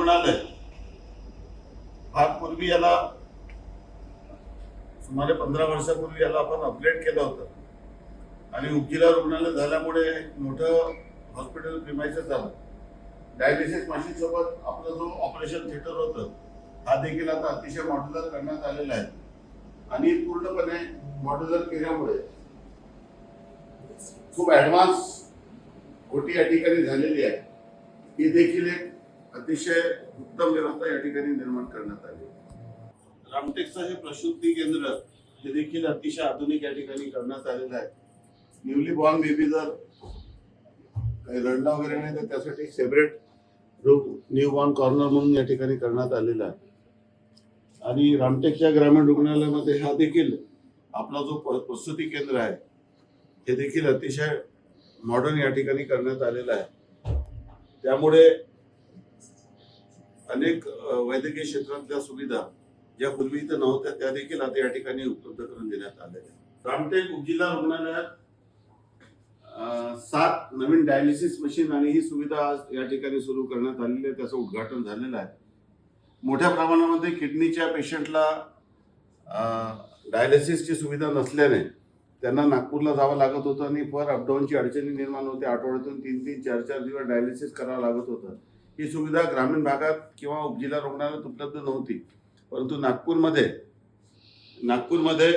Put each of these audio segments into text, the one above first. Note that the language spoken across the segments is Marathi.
म्हणाले. फार पूर्वी याला सुमारे पंधरा वर्षापूर्वी याला आपण अपग्रेड केलं होतं. आणि उपजिल्हा रुग्णालय झाल्यामुळे एक मोठं हॉस्पिटल प्रिमायसेस झालं. डायलिसिस मशीनसोबत आपलं जो ऑपरेशन थिएटर होतं हा देखील आता अतिशय मॉड्युलर करण्यात आलेला आहे. आणि पूर्णपणे मॉड्युलर केल्यामुळे खूप ऍडव्हान्स गोटी या ठिकाणी झालेली आहे. ही देखील एक अतिशय उत्तम व्यवस्था या ठिकाणी निर्माण करण्यात आली. रामटेकचं हे प्रशुद्धी केंद्र हे देखील अतिशय आधुनिक या ठिकाणी करण्यात आलेलं आहे. न्यूली बॉर्न बेबी जर काही रडला वगैरे नाही तर त्यासाठी separate room new born corner म्हणून या ठिकाणी करण्यात आलेला आहे. आणि रामटेकच्या ग्रामीण रुग्णालयामध्ये हा देखील आपला जो प- प्रसूती केंद्र आहे हे देखील अतिशय मॉडर्न या ठिकाणी करण्यात आलेलं आहे. त्यामुळे अनेक वैद्यकीय क्षेत्रातल्या सुविधा ज्या पूर्वी इथं नव्हत्या त्या देखील आता या ठिकाणी उपलब्ध करून देण्यात आलेल्या आहेत. रामटेक उपजिल्हा रुग्णालयात सात नवीन डायलिसिस मशीन आणि ही सुविधा आज या ठिकाणी सुरू करण्यात आलेली आहे. त्याचं उद्घाटन झालेलं आहे. मोठ्या प्रमाणामध्ये किडनीच्या पेशंटला डायलिसिसची सुविधा नसल्याने त्यांना नागपूरला जावं लागत होतं आणि पर अपडाऊनची अडचणी निर्माण होते. आठवड्यातून तीन तीन चार चार दिवस डायलिसिस करावं लागत होतं. ही सुविधा ग्रामीण भागात किंवा उपजिल्हा रुग्णालयात उपलब्ध नव्हती. परंतु नागपूरमध्ये नागपूरमध्ये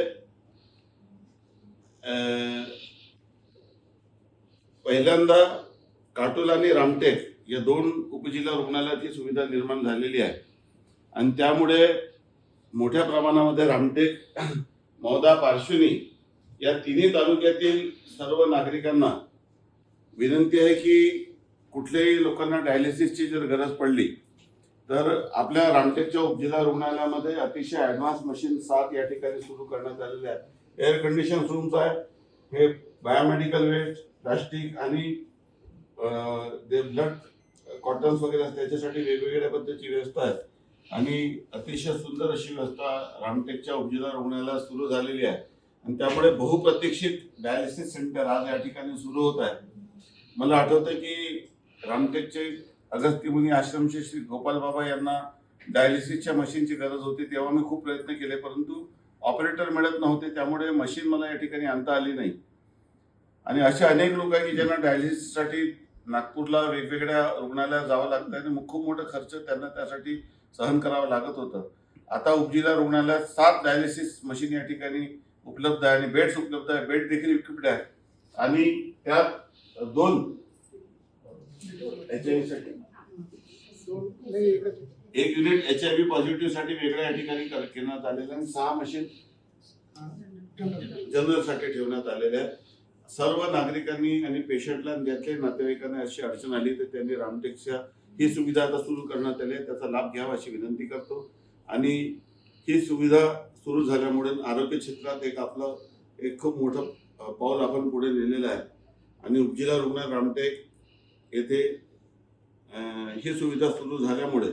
पहिल्यांदा काटोल आणि रामटेक या दोन उपजिल्हा रुग्णालयात ही सुविधा निर्माण झालेली आहे. आणि त्यामुळे मोठ्या प्रमाणामध्ये रामटेक मौदा पार्श्वनी या तिन्ही तालुक्यातील सर्व नागरिकांना विनंती आहे की कुठल्याही लोकांना डायलिसिसची जर गरज पडली तर आपल्या रामटेकच्या उपजिल्हा रुग्णालयामध्ये अतिशय ॲडव्हान्स मशीन सात या ठिकाणी सुरू करण्यात आलेले आहेत. एअर कंडिशन रूम्स आहे हे बायोमेडिकल वेस्ट प्लास्टिक आणि ब्लड कॉटन्स वगैरे त्याच्यासाठी वेगवेगळ्या पद्धतीची व्यवस्था आहे आणि अतिशय सुंदर अशी व्यवस्था रामटेकच्या उपजिल्हा रुग्णालयात सुरू झालेली आहे. आणि त्यामुळे बहुप्रतीक्षित डायलिसिस सेंटर आज या ठिकाणी सुरू होत आहे. मला आठवतं की रामटेकचे अगस्त्यमुनी आश्रमचे श्री गोपाल बाबा यांना डायलिसिसच्या मशीनची गरज होती तेव्हा मी खूप प्रयत्न केले परंतु ऑपरेटर मिळत नव्हते त्यामुळे मशीन मला या ठिकाणी आणता आली नाही. आणि असे अनेक लोक आहे की ज्यांना डायलिसिससाठी नागपूरला वेगवेगळ्या रुग्णालयात जावं लागतं आणि खूप मोठा खर्च त्यांना त्यासाठी सहन करावा लागत होतं. आता उपजिल्हा रुग्णालयात सात डायलिसिस मशीन या ठिकाणी उपलब्ध आहे आणि बेड्स उपलब्ध आहे बेड देखील इक्विप्ड आहे. आणि त्यात दोन एच साठी एक युनिट एच आय व्ही पॉझिटिव्हसाठी वेगळ्या ठिकाणी करण्यात आलेलं आहे. आणि सहा मशीन जनरलसाठी ठेवण्यात आलेले आहेत. सर्व नागरिकांनी आणि पेशंटला आणि ज्याच्या नातेवाईकांना अशी अडचण आली तर त्यांनी रामटेकच्या ही सुविधा आता सुरू करण्यात आली आहे. त्याचा लाभ घ्यावा अशी विनंती करतो. आणि ही सुविधा सुरू झाल्यामुळे आरोग्य क्षेत्रात एक आपलं एक खूप मोठं पाऊल आपण पुढे नेलेलं आहे. आणि उपजिल्हा रुग्णालय रामटेक येथे ही सुविधा सुरू झाल्यामुळे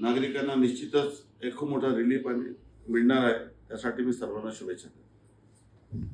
नागरिकांना निश्चितच एक खूप मोठा रिलीफ आणि मिळणार आहे. त्यासाठी मी सर्वांना शुभेच्छा देतो.